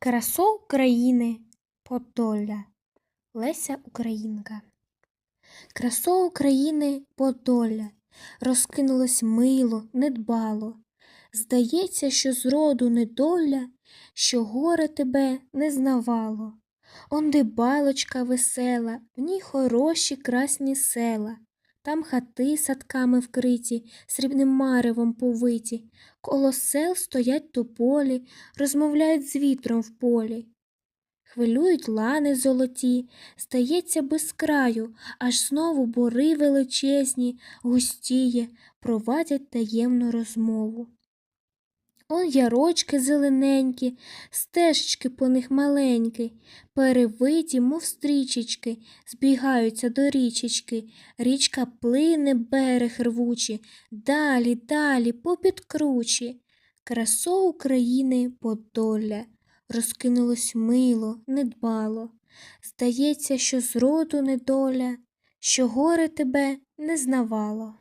Красо України Подолля Леся Українка. Красо України Подолля розкинулось мило, недбало. Здається, що зроду недоля, що горе тебе не знавало. Онде балочка весела, в ній хороші красні села. Там хати садками вкриті, срібним маревом повиті, коло сел стоять тополі, розмовляють з вітром в полі. Хвилюють лани золоті, стається без краю, аж знову бори величезні, густіє, провадять таємну розмову. Он ярочки зелененькі, стежечки по них маленькі, перевиті, мов стрічечки, збігаються до річечки. Річка плине, берег рвучі, далі, далі, попід кручі. Красо України Подолля розкинулось мило, недбало. Здається, що зроду недоля, що горе тебе не знавало.